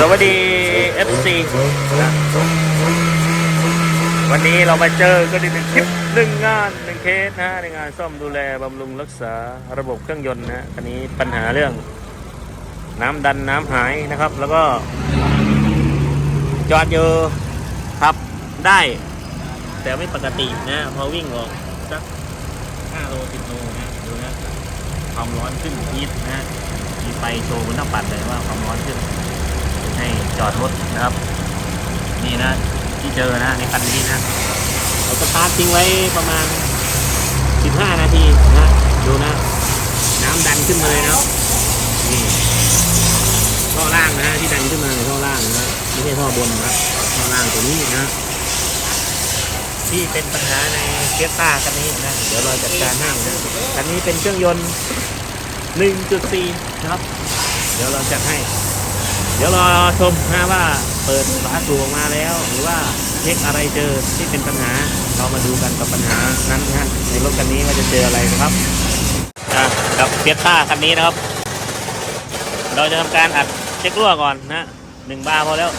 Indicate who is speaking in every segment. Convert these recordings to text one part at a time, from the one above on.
Speaker 1: สวัสดี FC นะวันนี้เรามาเจอกันในหนึ่งคลิปหนึ่งงานหนึ่งเคสนะในงานซ่อมดูแลบำรุงรักษาระบบเครื่องยนต์นะอันนี้ปัญหาเรื่อง น้ำดันน้ำหายนะครับ แล้วก็ จอดอยู่ขับได้ แต่ไม่ปกตินะพอวิ่งออกสัก5โล10โลนะดูนะความร้อนขึ้นพีดนะมีไฟโชว์บนหน้าปัดเลยว่าความร้อนขึ้น ให้จอดรถนะครับ นี่นะที่เจอนะในคันนี้นะเราสตาร์ททิ้งไว้ประมาณ 15 นาทีนะดูนะ น้ำดันขึ้นมาเลยนะครับนี่ท่อล่างนะที่ดันขึ้นมาในท่อล่างนะไม่ใช่ท่อบนนะท่อล่างตัวนี้นะที่เป็นปัญหาในเกียร์ต้าคันนี้นะเดี๋ยวเราจัดการให้นะคันนี้เป็นเครื่องยนต์ 1.4 นะครับ เดี๋ยวเราจัดให้ เดี๋ยวรอชมนะว่าเปิดฝาสูบออกมาแล้ว หรือว่าเช็คอะไรเจอที่เป็นปัญหา เรามาดูกันกับปัญหานั้นนะในรถคันนี้ว่าจะเจออะไรนะครับกับเฟียต้าคันนี้นะครับ เราจะทำการอัดเช็ครั่วก่อนนะหนึ่งบาร์พอแล้ว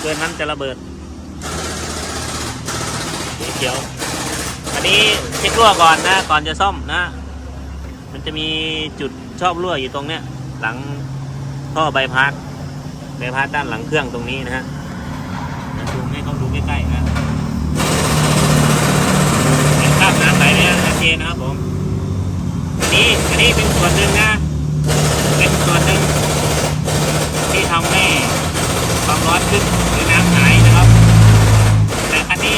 Speaker 1: เกินนั้นจะระเบิดสีเขียวอันนี้เช็ครั่วก่อนนะ ก่อนจะซ่อมนะ มันจะมีจุดชอบรั่วอยู่ตรงเนี้ย หลังท่อใบพัด ใบพัดด้านหลังเครื่องตรงนี้นะฮะนะซูมให้เขาดูใกล้ๆนะเห็นภาพน้ำไหลเนี่ยชัดเจนนะครับผมอันนี้อันนี้เป็นส่วนหนึ่งนะ เป็นส่วนหนึ่งที่ทำให้ความร้อนขึ้นหรือน้ำหายนะครับ แต่อันนี้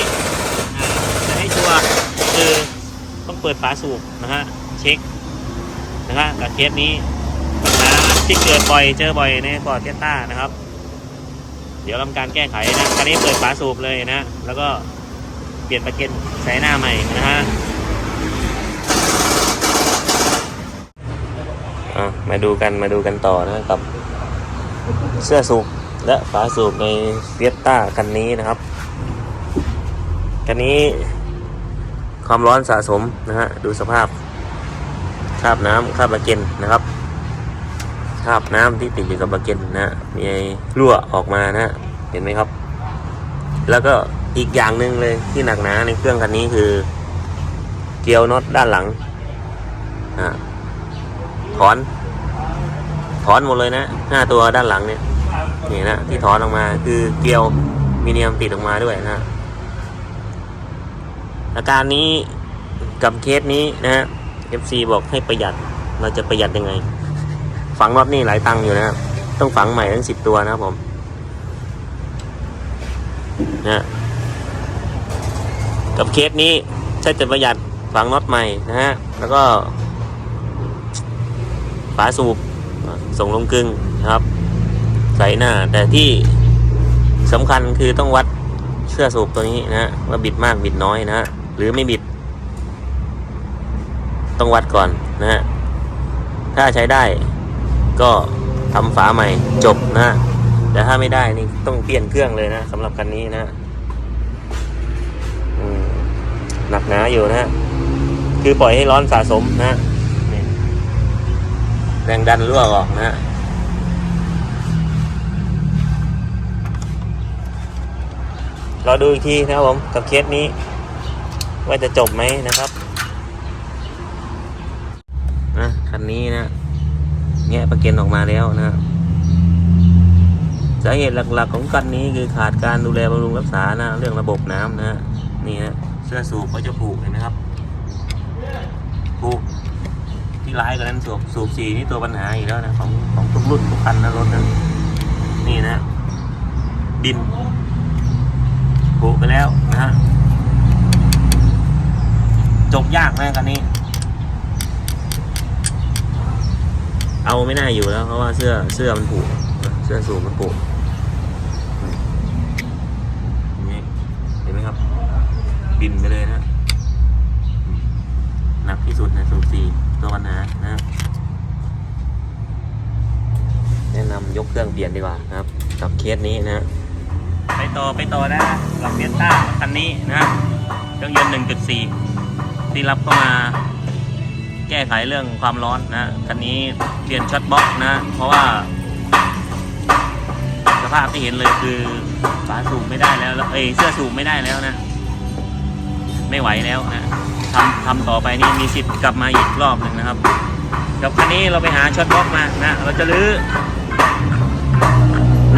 Speaker 1: อ่าจะให้ชัวร์คือต้องเปิดฝาสูบนะฮะเช็คนะครับกับเคสนี้ปัญหา ที่เกิดบ่อยเจอบ่อยในฟอร์ดเทต้านะครับ เดี๋ยวทำการแก้ไขนะคันนี้เปิดฝาสูบเลยนะ แล้วก็เปลี่ยนประเก็นใส่หน้าใหม่นะฮะมาดูกันมาดูกันต่อนะกับเสื้อสูบและฝาสูบในเฟียต้าคันนี้นะครับคันนี้ความร้อนสะสมนะฮะดูสภาพคราบน้ำคราบปลาเกนนะครับ ราบน้ำที่ติดอยู่กับปลาเกนนะมีรั่วออกมานะ เห็นไหมครับ แล้วก็อีกอย่างหนึ่งเลยที่หนักหนาในเครื่องคันนี้คือ เกลียวน็อตด้านหลังนะถอน ถอนหมดเลยนะห้าตัวด้านหลังเนี่ยนี่นะที่ถอนออกมาคือเกลียวมีเนียมติดออกมาด้วยนะอาการนี้กับเคสนี้นะฮะ FC บอกให้ประหยัดเราจะประหยัดยังไง ฝังน็อตนี่หลายตังค์อยู่นะครับ ต้องฝังใหม่ทั้งสิบตัวนะครับผมนะกับเคสนี้ถ้าจะประหยัดฝังน็อตใหม่นะฮะ แล้วก็ฝาสูบส่งลงกลึงนะครับ ใส่หน้า แต่ที่สำคัญคือต้องวัดเชื่อสูบตัวนี้นะฮะว่าบิดมากบิดน้อยนะฮะหรือไม่บิด ต้องวัดก่อนนะฮะถ้าใช้ได้ ก็ทำฝาใหม่จบนะฮะแต่ถ้าไม่ได้นี่ต้องเปลี่ยนเครื่องเลยนะสำหรับคันนี้นะฮะหนักหนาอยู่นะฮะคือปล่อยให้ร้อนสะสมนะแรงดันรั่วออกนะฮะเราดูอีกทีนะครับผมกับเคสนี้ ว่าจะจบไหมนะครับนะคันนี้นะ แงะประเก็นออกมาแล้วนะสาเหตุหลักๆของคันนี้คือขาดการดูแลบำรุงรักษานะเรื่องระบบน้ำนะนี่นะเสื้อสูบก็จะผูกเห็นไหมครับผูกที่ร้ายกว่านั้นสูบสูบสีนี่ตัวปัญหาอีกแล้วนะของของทุกรุ่นทุกคันนะรถนะนี่นะ ดินผูกไปแล้วนะฮะจบยากนะคันนี้ เอาไม่น่าอยู่แล้ว เพราะว่าเสื้อเสื้อมันผูกเสื้อสูบมันผูกอย่างนี้เห็นไหมครับ บินไปเลยนะหนักที่สุดในสูสี่ตัวปัญหานะแนะนำยกเครื่องเปลี่ยนดีกว่านะครับ กับเคสนี้นะ ไปต่อไปต่อนะกับเฟียต้าคันนี้นะเครื่องยนต์1.4 ที่รับเข้ามา แก้ไขเรื่องความร้อนนะคันนี้เปลี่ยนช็อตบล็อกนะ เพราะว่า สภาพที่เห็นเลยคือฝาสูบไม่ได้แล้วแล้วเอ้เสื้อสูบไม่ได้แล้วนะ ไม่ไหวแล้วนะทำทำต่อไปนี่มีสิทธิ์กลับมาอีกรอบหนึ่งนะครับกับคันนี้เราไปหาช็อตบล็อกมานะ เราจะรื้อ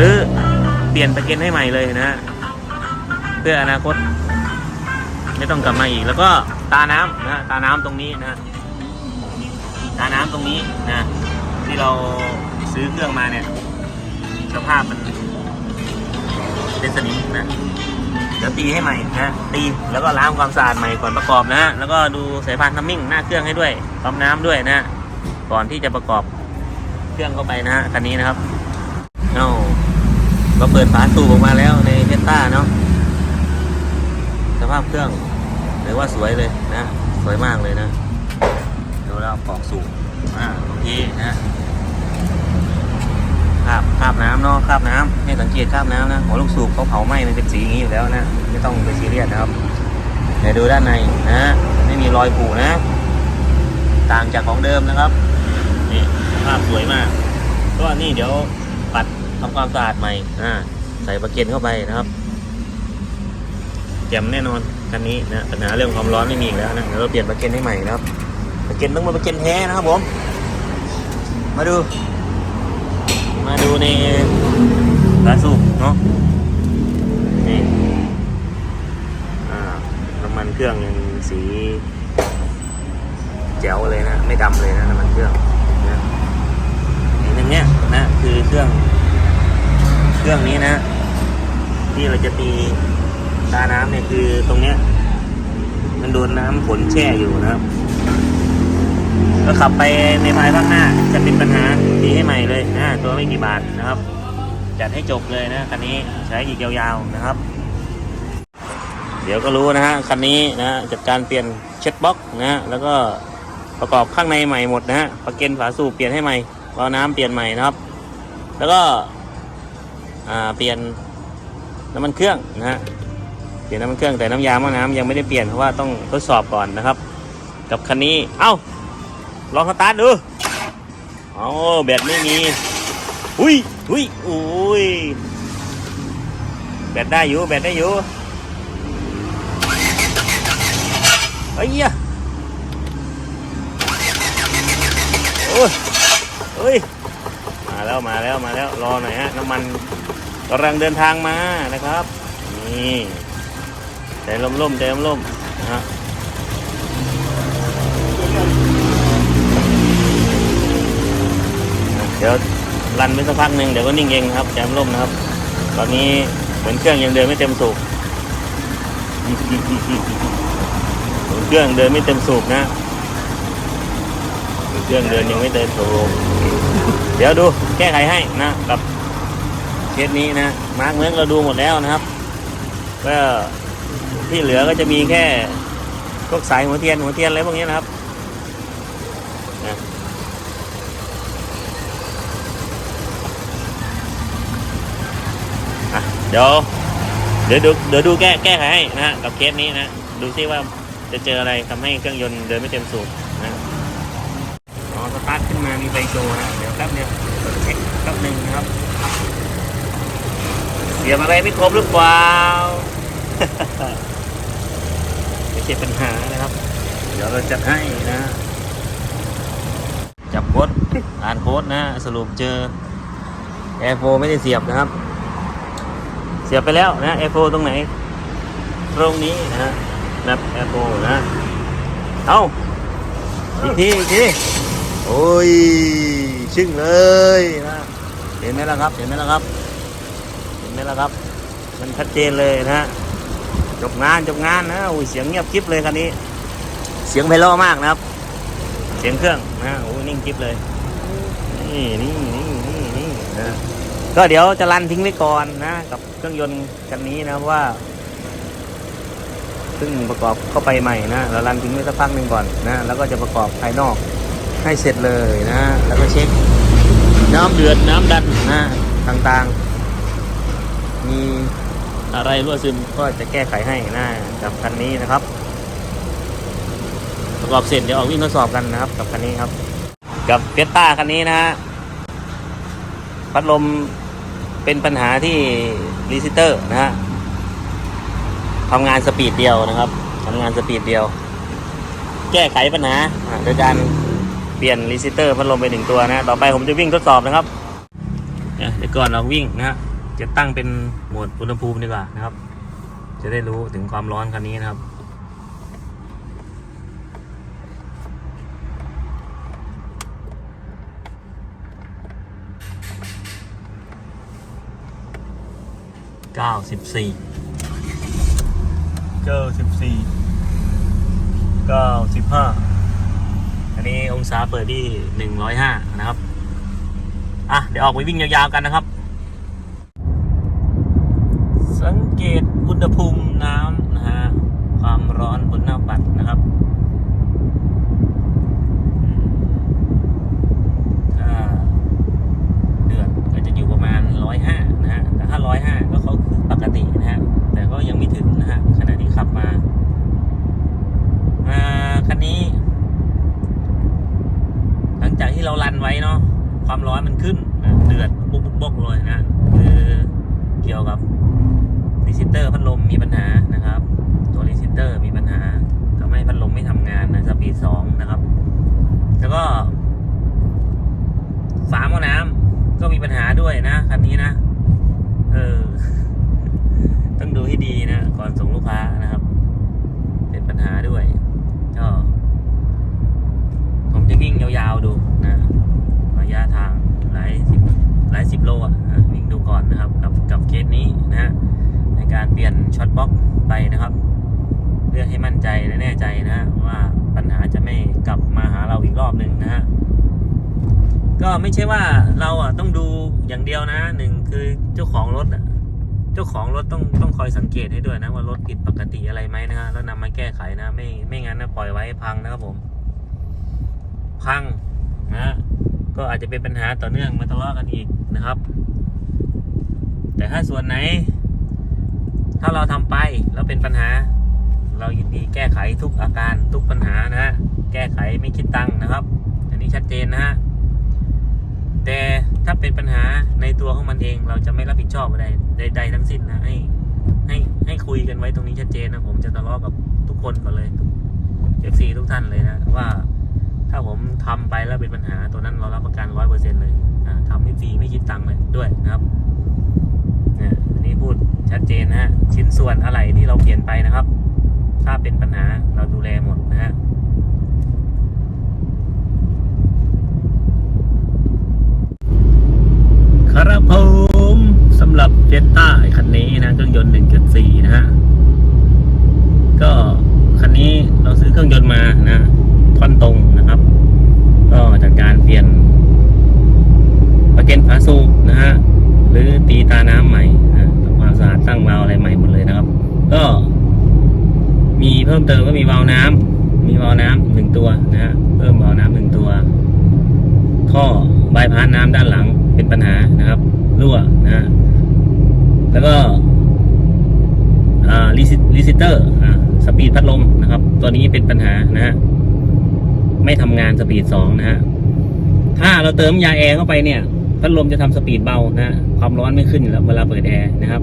Speaker 1: รื้อเปลี่ยนตะเกียงให้ใหม่เลยนะ เพื่ออนาคต ไม่ต้องกลับมาอีกแล้วก็ตาน้ำนะตาน้ำตรงนี้นะ ตาน้ำตรงนี้นะที่เราซื้อเครื่องมาเนี่ย สภาพมัน เป็นสนิมนะเดี๋ยวตีให้ใหม่นะตีแล้วก็ล้างความสะอาดใหม่ก่อนประกอบนะแล้วก็ดูสายพานทัมมิ่งหน้าเครื่องให้ด้วยปั๊มน้ำด้วยนะก่อนที่จะประกอบเครื่องเข้าไปนะฮะคันนี้นะครับเอาเราเปิดฝาสูบออกมาแล้วในเพต้าเนาะสภาพเครื่องถือว่าสวยเลยนะ สวยมากเลยนะ แล้วปอกสูบอ่าโอเคนะคราบคราบน้ำเนาะคราบน้ำให้สังเกตคราบน้ำนะหัวลูกสูบเขาเผาไหม้มันเป็นสีอย่างนี้อยู่แล้วนะไม่ต้องไปซีเรียสนะครับเดี๋ยวดูด้านในนะไม่มีรอยผุนะ ต่างจากของเดิมนะครับนี่ภาพสวยมากก็นี่เดี๋ยวปัดทำความสะอาดใหม่อ่าใส่ประเก็นเข้าไปนะครับแจ่มแน่นอนคันนี้นะปัญหาเรื่องความร้อนไม่มีอีกแล้วนะเดี๋ยวเราเปลี่ยนประเก็นให้ใหม่นะครับ ประเก็นต้องมาประเก็นแท้นะครับผม มาดู มาดูในฝาสูบเนาะนี่น้ำมันเครื่องยังสีแจ๋วเลยนะ ไม่ดำเลยนะน้ำมันเครื่องนะอย่างเนี้ยนะคือเครื่อง เครื่องนี้นะ ที่เราจะตีตาน้ำเนี่ยคือตรงเนี้ยมันโดนน้ำฝนแช่อยู่นะครับ ก็ขับไปในภายภาคหน้าจะเป็นปัญหาตีให้ใหม่เลยนะตัวไม่กี่บาทนะครับ จัดให้จบเลยนะคันนี้ใช้อีกยาวๆนะครับ เดี๋ยวก็รู้นะฮะคันนี้นะจัดการเปลี่ยนเช็ดบล็อกนะแล้วก็ประกอบข้างในใหม่หมดนะฮะประเกนฝาสูบเปลี่ยนให้ใหม่วาล์วน้ำเปลี่ยนใหม่นะครับ แล้วก็เปลี่ยนน้ำมันเครื่องนะฮะเปลี่ยนน้ำมันเครื่องแต่น้ำยาหม้อน้ำยังไม่ได้เปลี่ยนเพราะว่าต้องทดสอบก่อนนะครับ กับคันนี้เอ้า ลองสตาร์ทดูเอแบตไม่มีอุ้ยอุ้ยอุ้ยแบตได้อยู่แบตได้อยู่เฮ้ยอะโอ้ยเฮ้ยมาแล้วมาแล้วมาแล้วรอหน่อยฮะน้ำมันกำลังเดินทางมานะครับนี่ใจล่มๆใจล่มๆนะฮะ เดี๋ยวรันไปสักพักหนึ่งเดี๋ยวก็นิ่งเองนะครับใจล่มนะครับ ตอนนี้เหมือนเครื่องยังเดินไม่เต็มสูบเครื่องเดินไม่เต็มสูบนะเครื่องเดินยังไม่เต็มสูบเดี๋ยวดูแก้ไขให้นะกับเคสนี้นะมาร์กเมืองเราดูหมดแล้วนะครับก็ที่เหลือก็จะมีแค่พวกสายหัวเทียนหัวเทียนอะไรพวกนี้นะครับนะอะ เดี๋ยวเดี๋ยวดูเดี๋ยวดูแก้แก้ไขให้นะฮะกับเคสนี้นะดูซิว่าจะเจออะไรทำให้เครื่องยนต์เดินไม่เต็มสูบนะอ๋อสตาร์ทขึ้นมามีไฟโชว์นะเดี๋ยวแป๊บเดียวเช็คแป๊บหนึ่งนะครับเสียบอะไรไม่ครบหรือเปล่าไม่ใช่ปัญหานะครับ เดี๋ยวเราจัดให้นะ จับโค้ดอ่านโค้ดนะ สรุปเจอแอร์โฟไม่ได้เสียบนะครับเสียบไปแล้วนะแอร์โฟตรงไหน ตรงนี้นะฮะนับแอร์โฟนะเอาอีกทีอีกทีโอ้ยชึ่งเลยนะเห็นไหมล่ะครับเห็นไหมล่ะครับ เห็นไหมล่ะครับ มันชัดเจนเลยนะฮะจบงานจบงานนะโอ้ยเสียงเงียบกริบเลยคันนี้ เสียงไพเราะมากนะครับ เสียงเครื่องนะโอ้ยนิ่งกริบเลยนี่นี่นี่นี่นี่นะ ก็เดี๋ยวจะรันทิ้งไว้ก่อนนะกับเครื่องยนต์คันนี้นะว่าเพิ่งประกอบเข้าไปใหม่นะเรารันทิ้งไว้สักพักหนึ่งก่อนนะแล้วก็จะประกอบภายนอกให้เสร็จเลยนะ แล้วก็เช็ค น้ำเดือดน้ำดันนะต่างๆ มีอะไรรั่วซึมก็จะแก้ไขให้นะกับคันนี้นะครับ ประกอบเสร็จเดี๋ยวออกวิ่งทดสอบกันนะครับ กับคันนี้ครับ กับเฟสต้าคันนี้นะฮะพัดลม เป็นปัญหาที่รีซิเตอร์นะฮะทำงานสปีดเดียวนะครับทำงานสปีดเดียว แก้ไขปัญหาโดยการเปลี่ยนรีซิเตอร์พัดลมไปหนึ่งตัวนะ ต่อไปผมจะวิ่งทดสอบนะครับเนี่ยเดี๋ยวก่อนเราวิ่งนะฮะจะตั้งเป็นโหมดอุณหภูมิดีกว่านะครับ จะได้รู้ถึงความร้อนคันนี้นะครับ เก้าสิบสี่เก้าสิบสี่เก้าสิบห้าอันนี้องศาเปิดที่หนึ่งร้อยห้านะครับ อะ เดี๋ยวออกไปวิ่งยาวๆกันนะครับ สังเกตอุณหภูมิน้ำนะฮะ ความร้อนบนหน้าปัดนะครับอืมถ้าเดือดก็จะอยู่ประมาณร้อยห้านะฮะ แต่ถ้าร้อยห้าก็เขาคือ ปกตินะฮะ แต่ก็ยังไม่ถึงนะฮะขณะที่ขับมาอ่าคันนี้ หลังจากที่เรารันไว้เนาะความร้อนมันขึ้นนะเดือดบุกบกเลยนะคือเกี่ยวกับรีซิเตอร์พัดลมมีปัญหานะครับ ตัวรีซิเตอร์มีปัญหาทำให้พัดลมไม่ทำงานนะสปีดสองนะครับ แล้วก็ฝาหม้อน้ำก็มีปัญหาด้วยนะคันนี้นะ เออ ต้องดูให้ดีนะ ก่อนส่งลูกค้านะครับ เป็นปัญหาด้วย ก็ ผมจะวิ่งยาวๆดูนะระยะทางหลายสิบหลายสิบโลอะวิ่งดูก่อนนะครับ กับกับเคสนี้นะฮะในการเปลี่ยนช็อตบล็อกไปนะครับ เพื่อให้มั่นใจและแน่ใจนะ ว่าปัญหาจะไม่กลับมาหาเราอีกรอบหนึ่งนะฮะก็ไม่ใช่ว่าเราอะต้องดูอย่างเดียวนะหนึ่งคือเจ้าของรถอะ เจ้าของรถต้องต้องคอยสังเกตให้ด้วยนะว่ารถผิดปกติอะไรไหมนะฮะแล้วนำมาแก้ไขนะ ไม่ไม่งั้นนะปล่อยไว้พังนะครับผม พังนะก็อาจจะเป็นปัญหาต่อเนื่องมาทะเลาะกันอีกนะครับ แต่ถ้าส่วนไหน ถ้าเราทำไปแล้วเป็นปัญหา เรายินดีแก้ไขทุกอาการทุกปัญหานะฮะแก้ไขไม่คิดตังค์นะครับ อันนี้ชัดเจนนะฮะ แต่ถ้าเป็นปัญหาในตัวของมันเองเราจะไม่รับผิดชอบอะไรใดๆทั้งสิ้นนะให้ให้ให้คุยกันไว้ตรงนี้ชัดเจนนะผมจะทะเลาะกับทุกคนก่อนเลยเอฟซีทุกท่านเลยนะว่า ถ้าผมทำไปแล้วเป็นปัญหาตัวนั้นเรารับประกันร้อยเปอร์เซ็นต์เลยทำไม่ฟรีไม่คิดตังค์เลยด้วยนะครับเนี่ยอันนี้พูดชัดเจนนะฮะชิ้นส่วนอะไรที่เราเปลี่ยนไปนะครับ ถ้าเป็นปัญหาเราดูแลหมดนะฮะ ครับผมสำหรับเจต้าคันนี้นะเครื่องยนต์ 1.4 นะฮะ ก็คันนี้เราซื้อเครื่องยนต์มานะท่อนตรงนะครับ ก็จากการเปลี่ยนประเก็นฝาสูบนะฮะ หรือตีตาน้ำใหม่นะทำความสะอาดตั้งวาล์วอะไรใหม่หมดเลยนะครับ ก็ มีเพิ่มเติมก็มีวาล์วน้ำมีวาล์วน้ำหนึ่งตัวนะฮะเพิ่มวาล์วน้ำหนึ่งตัว ท่อบายพานน้ำด้านหลัง เป็นปัญหานะครับรั่วนะแล้วก็รีซิเตอร์อ่าสปีดพัดลมนะครับ ตัวนี้เป็นปัญหานะฮะไม่ทำงานสปีดสองนะฮะถ้าเราเติมยาแอร์เข้าไปเนี่ยพัดลมจะทำสปีดเบานะความร้อนไม่ขึ้นอยู่แล้วเวลาเปิดแอร์นะครับ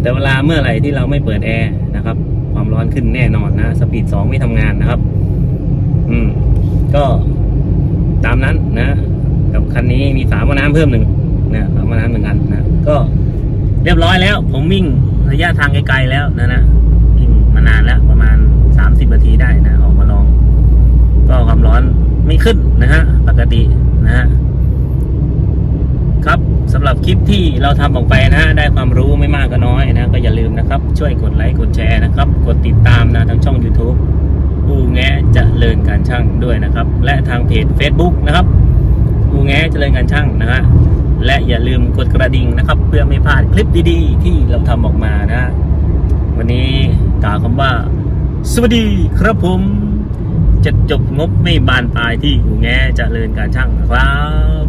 Speaker 1: แต่เวลาเมื่อไหร่ที่เราไม่เปิดแอร์นะครับ ความร้อนขึ้นแน่นอนนะสปีดสองไม่ทำงานนะครับ อืม ก็ตามนั้นนะ กับคันนี้มีฝาหม้อน้ำเพิ่มหนึ่งนะฝาหม้อน้ำหนึ่งอันนะก็เรียบร้อยแล้ว ผมวิ่งระยะทางไกลๆแล้วนะนะวิ่งมานานแล้วประมาณสามสิบนาทีได้นะออกมาลอง ก็ความร้อนไม่ขึ้นนะฮะปกตินะฮะครับสำหรับคลิปที่เราทำออกไปนะฮะได้ความรู้ไม่มากก็น้อยนะ ก็อย่าลืมนะครับ ช่วยกดไลค์กดแชร์นะครับ กดติดตามนะทางช่อง YouTube อูแงะเจริญการช่างด้วยนะครับ และทางเพจ Facebook นะครับ กูแงเจริญการช่างนะฮะและอย่าลืมกดกระดิ่งนะครับ เพื่อไม่พลาดคลิปดีๆ ที่เราทำออกมานะ วันนี้กล่าวคำว่า สวัสดีครับผมจะจบงบไม่บานปลายที่กูแงเจริญการช่างนะครับ